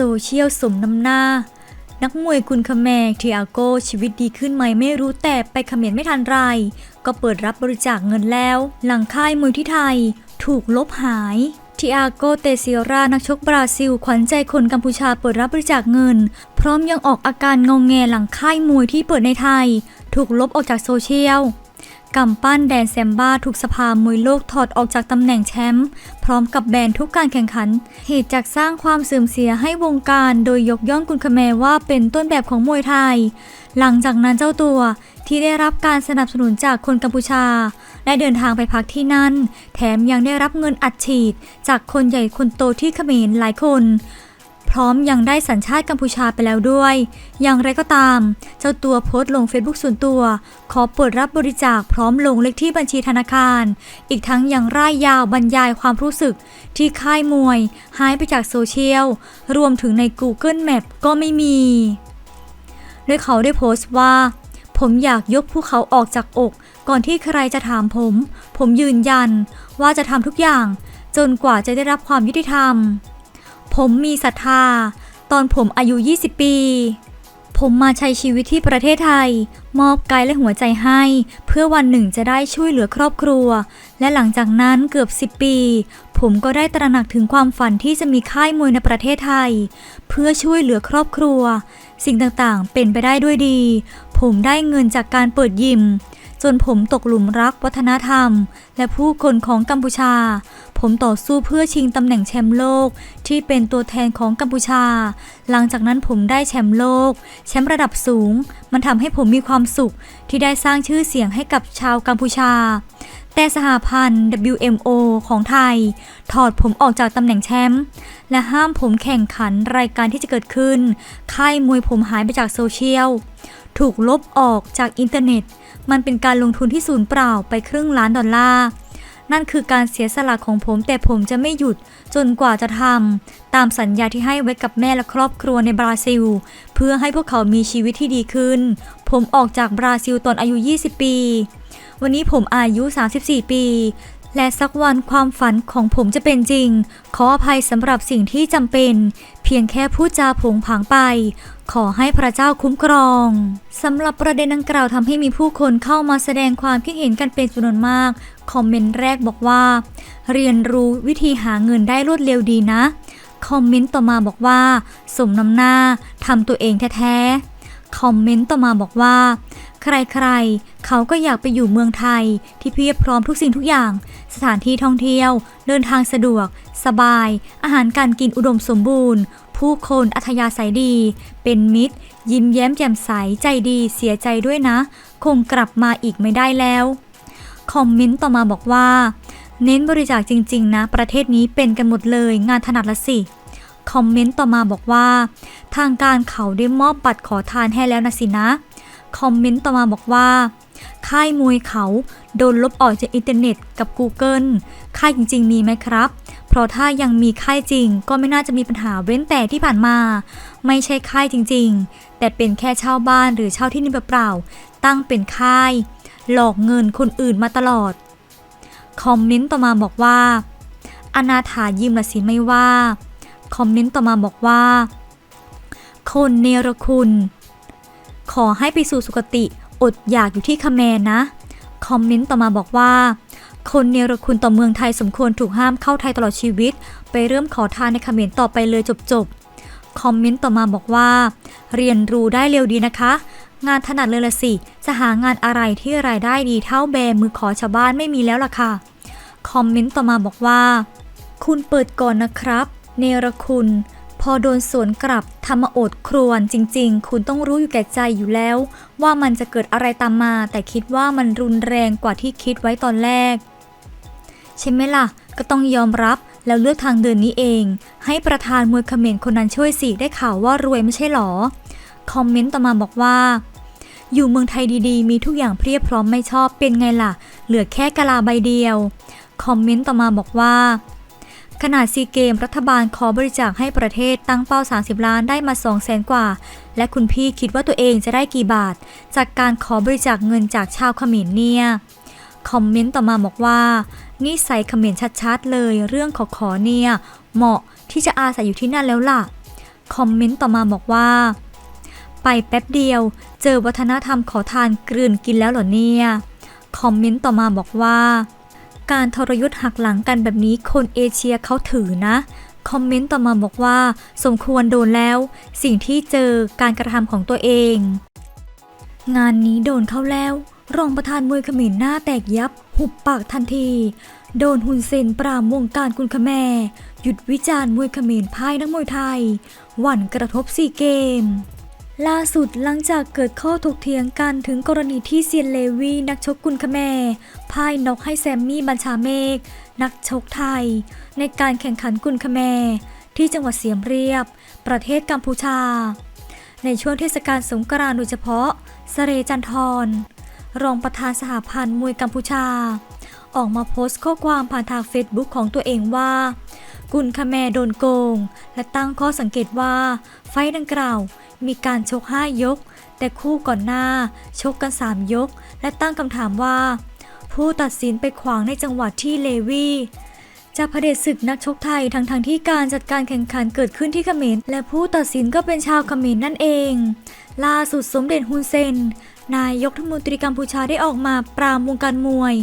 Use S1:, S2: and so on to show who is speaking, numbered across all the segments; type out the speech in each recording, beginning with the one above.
S1: ซเชียลสมน้ำหน้า นักมวยกุนคแมงทีอาโกชีวิตดีขึ้นไหมไม่รู้แต่ไปเขมรไม่ทันไร ก็เปิดรับบริจาคเงินแล้ว หลังค่ายมวยที่ไทย ถูกลบหายทีอาโก เตเซียรา นักชกบราซิล ขวัญใจคนกัมพูชาเปิดรับบริจาคเงิน พร้อมยังออกอาการงงแงหลังค่ายมวยที่เปิดในไทย ถูกลบออกจากโซเชียล กำปั้นแดนแซมบ้าถูกสภามวยโลกถอดออกจากตำแหน่งแชมป์พร้อมกับแบนทุกการแข่งขัน เหตุจากสร้างความเสื่อมเสียให้วงการโดยยกย่องกุนคาแมว่าเป็นต้นแบบของมวยไทย หลังจากนั้นเจ้าตัวที่ได้รับการสนับสนุนจากคนกัมพูชา ได้เดินทางไปพักที่นั่น แถมยังได้รับเงินอัดฉีด จากคนใหญ่คนโตที่เขมรหลายคน พร้อมยังได้สัญชาติกัมพูชาไปแล้วด้วย อย่างไรก็ตาม เจ้าตัวโพสต์ลงเฟซบุ๊กส่วนตัว ขอเปิดรับบริจาคพร้อมลงเลขที่บัญชีธนาคาร อีกทั้งยังร่ายยาวบรรยายความรู้สึก ที่ค่ายมวย หายไปจากโซเชียล รวมถึงใน Google Map ก็ไม่มีโดยเขาได้โพสต์ว่า ผมอยากยกภูเขาออกจากอก ก่อนที่ใครจะถามผม ผมยืนยันว่าจะทำทุกอย่าง จนกว่าจะได้รับความยุติธรรม ผมมีศรัทธา ตอนผมอายุ 20 ปี ผมมาใช้ชีวิตที่ประเทศไทย มอบกายและหัวใจให้ เพื่อวันหนึ่งจะได้ช่วยเหลือครอบครัว และหลังจากนั้นเกือบ 10 ปี ผมก็ได้ตระหนักถึงความฝันที่จะมีค่ายมวยในประเทศไทย เพื่อช่วยเหลือครอบครัว สิ่งต่างๆ เป็นไปได้ด้วยดี ผมได้เงินจากการเปิดยิม จนผมตกหลุมรักวัฒนธรรม และผู้คนของกัมพูชา ผมต่อสู้เพื่อชิงตำแหน่งแชมป์โลกที่เป็นตัวแทนของกัมพูชา หลังจากนั้นผมได้แชมป์โลก แชมป์ระดับสูง มันทำให้ผมมีความสุขที่ได้สร้างชื่อเสียงให้กับชาวกัมพูชาแต่สหพันธ์ WMO ของไทย ถอดผมออกจากตำแหน่งแชมป์และห้ามผมแข่งขันรายการที่จะเกิดขึ้น ค่ายมวยผมหายไปจากโซเชียล ถูกลบออกจากอินเทอร์เน็ต มันเป็นการลงทุนที่สูญเปล่าไปครึ่งล้านดอลลาร์ นั่นคือการเสียสละของผมแต่ผมจะไม่หยุดจนกว่าจะทำตามสัญญาที่ให้ไว้กับแม่และครอบครัวในบราซิล เพื่อให้พวกเขามีชีวิตที่ดีขึ้น ผมออกจากบราซิลตอนอายุ 20 ปี วันนี้ผมอายุ 34 ปี และสักวันความฝันของผมจะเป็นจริง ขออภัยสำหรับสิ่งที่จำเป็น เพียงแค่พูดจาผงผางไป ขอให้พระเจ้าคุ้มครองสำหรับประเด็นดังกล่าวทำให้มีผู้คนเข้ามาแสดงความคิดเห็นกันเป็นจำนวนมาก คอมเมนต์แรกบอกว่า เรียนรู้วิธีหาเงินได้รวดเร็วดีนะ คอมเมนต์ต่อมาบอกว่าสมน้ำหน้าทำตัวเองแท้ๆคอมเมนต์ต่อมาบอกว่า ใครๆ เขาก็อยากไปอยู่เมืองไทยที่เพียบพร้อมทุกสิ่งทุกอย่าง สถานที่ท่องเที่ยว เดินทางสะดวก สบาย อาหารการกินอุดมสมบูรณ์ ผู้คนอัธยาศัยดี เป็นมิตร ยิ้มแย้มแจ่มใส ใจดี เสียใจด้วยนะ คงกลับมาอีกไม่ได้แล้ว คอมเมนต์ต่อมาบอกว่า เน้นบริจาคจริง ๆ นะ ประเทศนี้เป็นกันหมดเลย งานถนัดละสิคอมเมนต์ต่อมาบอกว่า ทางการเขาได้มอบบัตรขอทานให้แล้วนะสินะ คอมเมนต์ต่อมาบอกว่า ค่ายมวยเขาโดนลบออกจากอินเทอร์เน็ตกับ Google ค่ายจริง ๆ มีไหมครับ เพราะถ้ายังมีค่ายจริง ก็ไม่น่าจะมีปัญหาเว้นแต่ที่ผ่านมา ไม่ใช่ค่ายจริง ๆ แต่เป็นแค่เช่าบ้านหรือเช่าที่นี่เปล่าๆตั้งเป็นค่าย หลอกเงินคนอื่นมาตลอดคอมเมนต์ต่อมาบอกว่า อนาถายิมละสิไม่ว่า คอมเมนต์ต่อมาบอกว่า คนเนรคุณ ขอให้ไปสู่สุคติ อดอยากอยู่ที่คแมนนะ คอมเมนต์ต่อมาบอกว่า คนเนรคุณต่อเมืองไทยสมควรถูกห้ามเข้าไทยตลอดชีวิต ไปเริ่มขอทานในเขมรต่อไปเลยจบๆ คอมเมนต์ต่อมาบอกว่า เรียนรู้ได้เร็วดีนะคะ งานถนัดเลยละสิ จะหางานอะไรที่รายได้ดีเท่าแบมือขอชาวบ้านไม่มีแล้วล่ะค่ะ คอมเมนต์ต่อมาบอกว่า คุณเปิดก่อนนะครับ เนรคุณ พอโดนสวนกลับทำมาโอดครวนจริง ๆ คุณต้องรู้อยู่แก่ใจอยู่แล้ว ว่ามันจะเกิดอะไรตามมา แต่คิดว่ามันรุนแรงกว่าที่คิดไว้ตอนแรก ใช่ไหมล่ะ ก็ต้องยอมรับแล้วเลือกทางเดินนี้เอง ให้ประธานมวยเขมรคนนั้นช่วยสิได้ข่าวว่ารวยไม่ใช่หรอ คอมเมนต์ต่อมาบอกว่า อยู่เมืองไทยดีๆ มีทุกอย่างเพียบพร้อมไม่ชอบเป็นไงล่ะ เหลือแค่กะลาใบเดียว คอมเมนต์ต่อมาบอกว่า ขนาดซีเกมรัฐบาลขอบริจาคให้ประเทศตั้งเป้า 30 ล้านได้มา 2 0 0แสนกว่า และคุณพี่คิดว่าตัวเองจะได้กี่บาท จากการขอบริจาคเงินจากชาวเขมรเนี่ยคอมเมนต์ต่อมาบอกว่านี่ใส่เขมรชัดๆเลยเรื่องขอขอเนี่ย เหมาะที่จะอาศัยอยู่ที่นั่นแล้วล่ะ คอมเมนต์ต่อมาบอกว่า ไปแป๊บเดียว เจอวัฒนธรรมขอทานกลืนกินแล้วเหรอเนี่ย คอมเมนต์ต่อมาบอกว่า การทรยศหักหลังกันแบบนี้คนเอเชียเขาถือนะคอมเมนต์ต่อมาบอกว่า สมควรโดนแล้ว สิ่งที่เจอการกระทำของตัวเอง งานนี้โดนเข้าแล้ว รองประธานมวยเขมรหน้าแตกยับ หุบปากทันที โดนหุนเซนปรามวงการกุนคแมหยุดวิจารณ์มวยเขมรพ่ายนักมวยไทย หวั่นกระทบซีเกม ล่าสุดหลังจากเกิดข้อถกเถียงกันถึงกรณีที่เซียนเลวีนักชกกุนคแมพ่ายนกให้แซมมี่บัญชาเมฆนักชกไทย ในการแข่งขันกุนคแมที่จังหวัดเสียมเรียบ ประเทศกัมพูชา ในช่วงเทศกาลสงกรานต์โดยเฉพาะสเรจันทรรองประธานสหพันธ์มวยกัมพูชา ออกมาโพสต์ข้อความผ่านทางเฟซบุ๊กของตัวเองว่ากุนคแมโดนโกง และตั้งข้อสังเกตว่าไฟดังกล่าว มีการชก 5 ยก แต่คู่ก่อนหน้า ชกกัน 3 ยก และตั้งคำถามว่า ผู้ตัดสินไปขวางในจังหวัดที่เลวีจะเผด็จศึกนักชกไทยทั้งทงๆที่การจัดการแข่งขันเกิดขึ้นที่เขมรและผู้ตัดสินก็เป็นชาวเขมรนั่นเอง ล่าสุดสมเด็จฮุนเซน นายกรัฐมนตรีกัมพูชาได้ออกมาปรามวงการมวย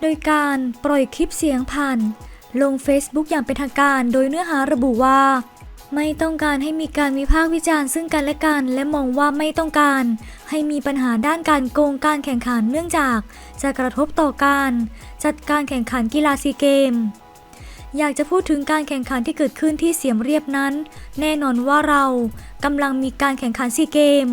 S1: โดยการปล่อยคลิปเสียงผ่านลง Facebook อย่างเป็นทางการ โดยเนื้อหาระบุว่า ไม่ต้องการให้มีการวิพากษ์วิจารณ์ซึ่งกันและกัน และมองว่าไม่ต้องการ ให้มีปัญหาด้านการโกงการแข่งขันเนื่องจาก จะกระทบต่อการ จัดการแข่งขันกีฬาซีเกม อยากจะพูดถึงการแข่งขันที่เกิดขึ้นที่เสียมเรียบนั้น แน่นอนว่าเรากำลังมีการแข่งขันซีเกม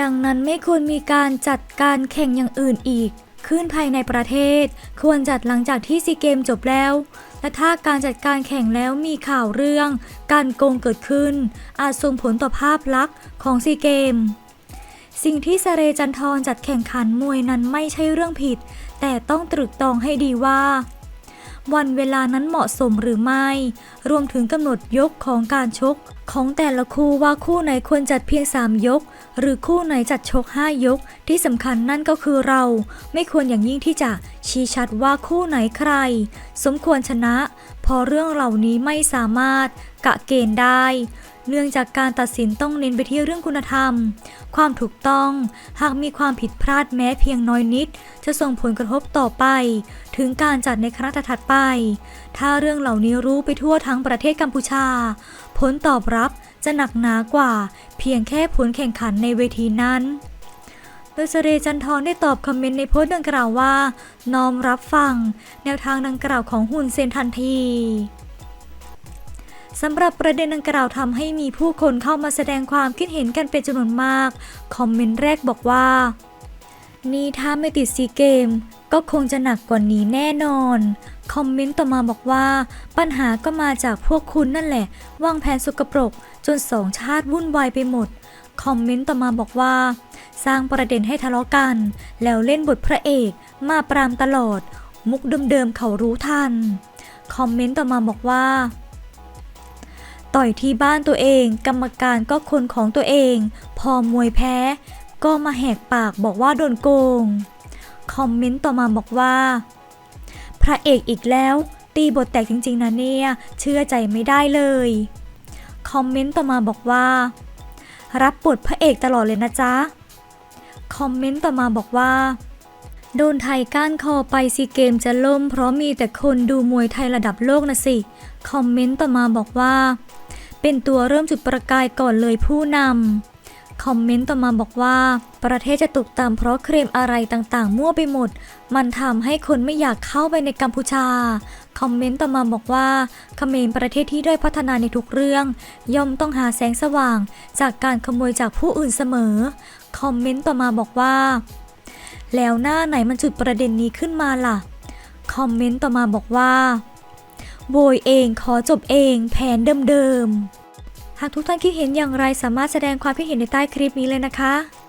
S1: ดังนั้นไม่ควรมีการจัดการแข่งอย่างอื่นอีก ขึ้นภายในประเทศ ควรจัดหลังจากที่ซีเกมจบแล้ว และถ้าการจัดการแข่งแล้วมีข่าวเรื่อง การโกงเกิดขึ้น อาจส่งผลต่อภาพลักษณ์ของซีเกม สิ่งที่สเรจันทรจัดแข่งขันมวยนั้นไม่ใช่เรื่องผิด แต่ต้องตรึกตรองให้ดีว่า วันเวลานั้นเหมาะสมหรือไม่ รวมถึงกำหนดยกของการชก ของแต่ละคู่ว่าคู่ไหนควรจัดเพียง 3 ยก หรือคู่ไหนจัดชก 5 ยก ที่สำคัญนั่นก็คือเรา ไม่ควรอย่างยิ่งที่จะชี้ชัดว่าคู่ไหนใคร สมควรชนะเพอเรื่องเหล่านี้ไม่สามารถกะเกณฑ์ได้เนื่องจากการตัดสินต้องเน้นไปที่เรื่องคุณธรรม ความถูกต้อง หากมีความผิดพลาดแม้เพียงน้อยนิด จะส่งผลกระทบต่อไป ถึงการจัดในครั้งถัดไป ถ้าเรื่องเหล่านี้รู้ไปทั่วทั้งประเทศกัมพูชา ผลตอบรับจะหนักหนากว่า เพียงแค่ผลแข่งขันในเวทีนั้น โดยเสเรจันทรได้ตอบคอมเมนต์ในโพสต์ดังกล่าวว่า น้อมรับฟัง แนวทางดังกล่าวของหุ่นเซนทันทีสำหรับประเด็นดังกล่าวทำให้มีผู้คนเข้ามาแสดงความคิดเห็นกันเป็นจำนวนมาก คอมเมนต์แรกบอกว่า นี่ถ้าไม่ติดซีเกม ก็คงจะหนักกว่านี้แน่นอน คอมเมนต์ต่อมาบอกว่า ปัญหาก็มาจากพวกคุณนั่นแหละ วางแผนสกปรก จนสองชาติวุ่นวายไปหมด คอมเมนต์ต่อมาบอกว่า สร้างประเด็นให้ทะเลาะกัน แล้วเล่นบทพระเอกมาปรามตลอด มุกเดิมๆเขารู้ทัน คอมเมนต์ต่อมาบอกว่า ต่อยที่บ้านตัวเอง กรรมการก็คนของตัวเอง พอมวยแพ้ ก็มาแหกปากบอกว่าโดนโกง คอมเมนต์ต่อมาบอกว่า พระเอกอีกแล้ว ตีบทแตกจริงๆนะเนี่ย เชื่อใจไม่ได้เลย คอมเมนต์ต่อมาบอกว่า รับบทพระเอกตลอดเลยนะจ๊ะ คอมเมนต์ต่อมาบอกว่า โดนไทยก้านคอไปซีเกมจะล่ม เพราะมีแต่คนดูมวยไทยระดับโลกนะสิ คอมเมนต์ต่อมาบอกว่า เป็นตัวเริ่มจุดประกายก่อนเลยผู้นำ คอมเมนต์ต่อมาบอกว่า ประเทศจะตกต่ำเพราะเคลมอะไรต่างๆ มั่วไปหมด มันทำให้คนไม่อยากเข้าไปในกัมพูชา คอมเมนต์ต่อมาบอกว่าเขมรประเทศที่ได้พัฒนาในทุกเรื่อง ย่อมต้องหาแสงสว่าง จากการขโมยจากผู้อื่นเสมอ คอมเมนต์ต่อมาบอกว่า แล้วหน้าไหนมันจุดประเด็นนี้ขึ้นมาล่ะ คอมเมนต์ต่อมาบอกว่าโวยเองขอจบเองแผนเดิมๆากทุกท่านคิดเห็นอย่างไรสามารถแสดงความคิดเห็นในใต้คลิปนี้เลยนะคะ